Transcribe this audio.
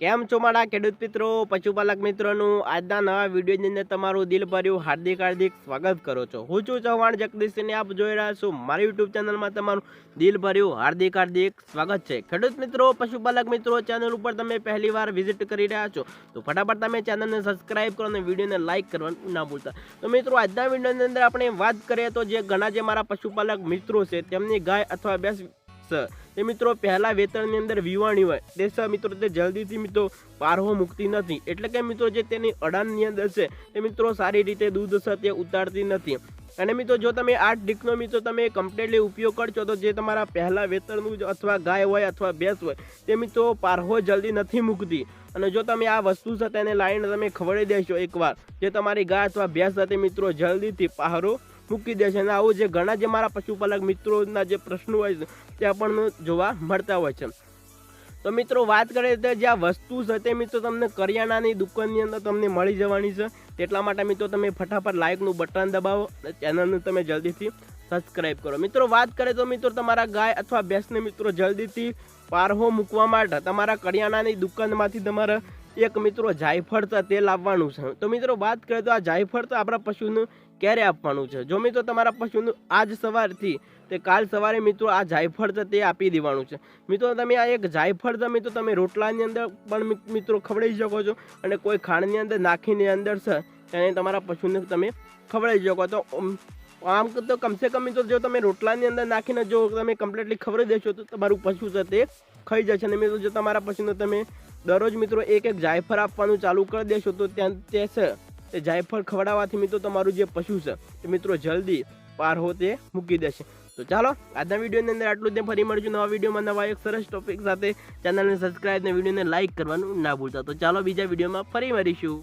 કેમ છો મારા ખેડૂત મિત્રો? પશુપાલક મિત્રોનું આજના નવા વિડીયોની અંદર તમારું દિલભર્યું હાર્દિક હાર્દિક સ્વાગત કરો છો. હું છું ચૌહાણ જગદીશને આપ જોઈ રહ્યા છો. મારી યુટ્યુબ ચેનલમાં તમારું દિલ ભર્યું હાર્દિક હાર્દિક સ્વાગત છે. ખેડૂત મિત્રો, પશુપાલક મિત્રો, ચેનલ ઉપર તમે પહેલી વાર વિઝિટ કરી રહ્યા છો, તો ફટાફટ તમે ચેનલને સબસ્ક્રાઇબ કરો અને વિડીયોને લાઇક કરવાનું ના ભૂલતા. તો મિત્રો, આજના વિડીયોની અંદર આપણે વાત કરીએ તો જે ઘણા જે મારા પશુપાલક મિત્રો છે, તેમની ગાય અથવા ભેંસ તે મિત્રો, પહેલા વેતનની અંદર વિવાણી હોય. તે મિત્રો, તે જલ્દીથી મિત્રો પારહો મૂકતી નથી. એટલે કે મિત્રો, જે તેની અડાનની અંદર છે, તે મિત્રો સારી રીતે દૂધ છે તે ઉતારતી નથી. અને મિત્રો, જો તમે આ ડીકનો મિત્રો, તમે કમ્પ્લીટલી ઉપયોગ કરશો, તો જે તમારા પહેલાં વેતરનું જ અથવા ગાય હોય અથવા ભેંસ હોય, તે મિત્રો પારહો જલ્દી નથી મૂકતી. અને જો તમે આ વસ્તુ છે તેને લાવીને તમે ખવડાવી દેશો એકવાર, જે તમારી ગાય અથવા ભેંસ સાથે મિત્રો જલ્દીથી પારો મૂકી દેશે અને આવું જે ઘણા જે મારા પશુપાલક મિત્રોના જે પ્રશ્નો હોય છે તે આપણને જોવા મળતા હોય છે. તો મિત્રો વાત કરીએ તો જે આ વસ્તુ છે તે મિત્રો તમને કરિયાણાની દુકાનની અંદર તમને મળી જવાની છે. તેટલા માટે મિત્રો તમે ફટાફટ લાઇકનું બટન દબાવો અને ચેનલને તમે જલ્દીથી સબસ્ક્રાઇબ કરો. મિત્રો વાત કરીએ તો મિત્રો તમારા ગાય અથવા ભેંસને મિત્રો જલ્દીથી પારહો મૂકવા માટે તમારા કરિયાણાની દુકાનમાંથી તમારે એક મિત્રો જાયફળ તેલ લાવવાનું છે. તો મિત્રો વાત કરીએ તો આ જાયફળ તો આપણા પશુનું ક્યારે આપવાનું છે? જો મિત્રો તમારા પશુનું આજ સવારથી તે કાલ સવારે મિત્રો આ જાયફળ તે આપી દેવાનું છે. મિત્રો તમે આ એક જાયફળ મિત્રો તમે રોટલાની અંદર પણ મિત્રો ખવડાવી શકો છો અને કોઈ ખાંડની અંદર નાખીને અંદર છે તેને તમારા પશુને તમે ખવડાવી શકો. તો આમ તો કમસે કમ મિત્રો જો તમે રોટલાની અંદર નાખીને જો તમે કમ્પ્લીટલી ખવડાવી દેશો તો તમારું પશુ છે તે ખાઈ જશે અને મિત્રો જો તમારા પશુને તમે દરરોજ મિત્રો એક એક જાયફળ આપવાનું ચાલુ કરી દેશો તો ત્યાં તે છે. તે જાયફળ ખવડાવવાથી મિત્રો તમારું જે પશુ છે, તે મિત્રો જલ્દી પાર હો તે મૂકી દેશે. તો ચાલો, આજના વિડીયોની અંદર આટલું જ ફરી મળીશું નવા વિડીયોમાં નવા એક સરસ ટોપિક સાથે. ચેનલને સબસ્ક્રાઈબ ને વિડીયોને લાઇક કરવાનું ના ભૂલતા. તો ચાલો બીજા વિડીયોમાં ફરી મળીશું.